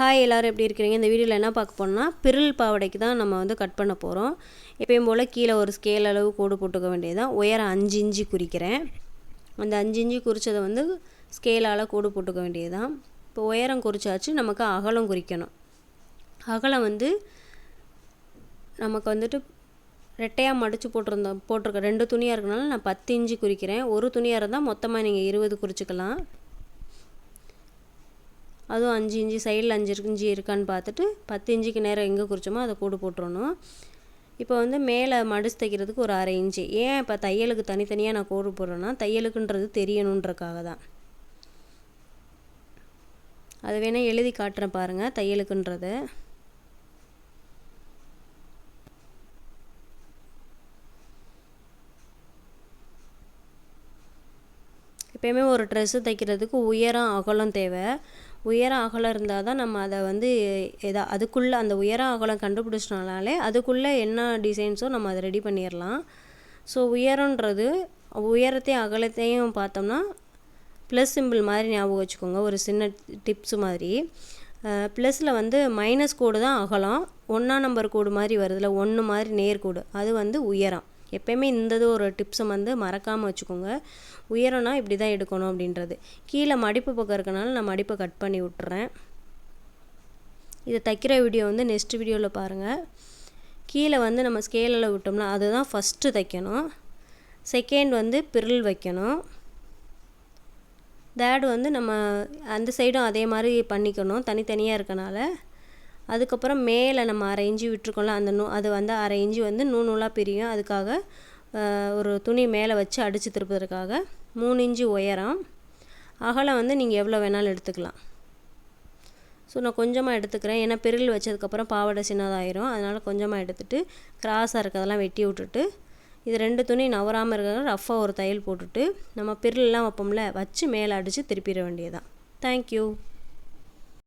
Hi எல்லோரும் எப்படி இருக்கிறீங்க? இந்த வீடியோவில் என்ன பார்க்க போனோம்னா பிரில் பாவடைக்கு தான் நம்ம வந்து கட் பண்ண போகிறோம் எப்பயும் போல் கீழே ஒரு ஸ்கேல் அளவு கோடு போட்டுக்க வேண்டியதுதான். உயரம் அஞ்சு இஞ்சி குறிக்கிறேன். அந்த அஞ்சு இஞ்சி குறித்ததை வந்து ஸ்கேலால் கோடு போட்டுக்க வேண்டியதுதான். இப்போ உயரம் குறிச்சாச்சு நமக்கு அகலம் குறிக்கணும். அகலம் வந்து நமக்கு வந்துட்டு ரெட்டையாக மடித்து போட்டிருந்தோம் போட்டிருக்க ரெண்டு துணியாக இருக்கனால நான் பத்து இஞ்சி குறிக்கிறேன். ஒரு துணியாக இருந்தால் மொத்தமாக நீங்கள் இருபது குறிச்சிக்கலாம். அதுவும் அஞ்சு இஞ்சி சைடில் அஞ்சு இஞ்சி இருக்கான்னு பார்த்துட்டு பத்து இஞ்சிக்கு நேரம் எங்கே குறிச்சோமோ அதை கூடு போட்டுறணும். இப்போ வந்து மேலே மடிச்சு தைக்கிறதுக்கு ஒரு அரை இன்ச்சு ஏன் இப்போ தையலுக்கு தனித்தனியாக நான் கோடு போடுறேன்னா தையலுக்குன்றது தெரியணுன்றக்காக தான். அது வேணால் எழுதி காட்டுறேன் பாருங்கள் தையலுக்குன்றது. எப்பயுமே ஒரு ட்ரெஸ்ஸு தைக்கிறதுக்கு உயரம் அகலம் தேவை. உயரம் அகலம் இருந்தால் தான் நம்ம அதை வந்து எதா அதுக்குள்ளே அந்த உயரம் அகலம் கண்டுபிடிச்சினாலே அதுக்குள்ளே என்ன டிசைன்ஸோ நம்ம அதை ரெடி பண்ணிடலாம். ஸோ உயரன்றது உயரத்தையும் அகலத்தையும் பார்த்தோம்னா ப்ளஸ் சிம்பிள் மாதிரி ஞாபகம் வச்சுக்கோங்க. ஒரு சின்ன டிப்ஸ் மாதிரி. ப்ளஸில் வந்து மைனஸ் கோடு தான் அகலம். ஒன்றா நம்பர் கோடு மாதிரி வருதுல ஒன்று மாதிரி நேர்கோடு அது வந்து உயரம். எப்பயுமே இந்த இது ஒரு டிப்ஸை வந்து மறக்காமல் வச்சுக்கோங்க. உயரம்னா இப்படி தான் எடுக்கணும் அப்படின்றது. கீழே மடிப்பு பக்கம் இருக்கனால நான் மடிப்பை கட் பண்ணி விட்டுறேன். இதை தைக்கிற வீடியோ வந்து நெக்ஸ்ட் வீடியோவில் பாருங்கள் கீழே வந்து நம்ம ஸ்கேலில் விட்டோம்னா அதுதான் ஃபஸ்ட்டு தைக்கணும். செகண்ட் வந்து பிரில் வைக்கணும். தேர்டு வந்து நம்ம அந்த சைடும் அதே மாதிரி பண்ணிக்கணும். தனித்தனியாக இருக்கனால. அதுக்கப்புறம் மேலே நம்ம அரை இஞ்சி விட்டுருக்கோம்ல அந்த நூ அது வந்து அரை இஞ்சி வந்து நூ நூலாக பிரியும். அதுக்காக ஒரு துணி மேலே வச்சு அடித்து திருப்பதற்காக மூணு இஞ்சி உயரம். அகலம் வந்து நீங்கள் எவ்வளோ வேணாலும் எடுத்துக்கலாம். ஸோ நான் கொஞ்சமாக எடுத்துக்கிறேன். ஏன்னா பெருள் வச்சதுக்கப்புறம் பாவாடை சின்னதாயிரும். அதனால் கொஞ்சமாக எடுத்துகிட்டு கிராஸாக இருக்கிறதெல்லாம் வெட்டி விட்டுட்டு இது ரெண்டு துணி நவராமல் இருக்கிற ரஃப்பாக ஒரு தையல் போட்டுட்டு நம்ம பிரில்லாம் வைப்போம்ல வச்சு மேலே அடித்து திருப்பிட வேண்டியதான் தேங்க்யூ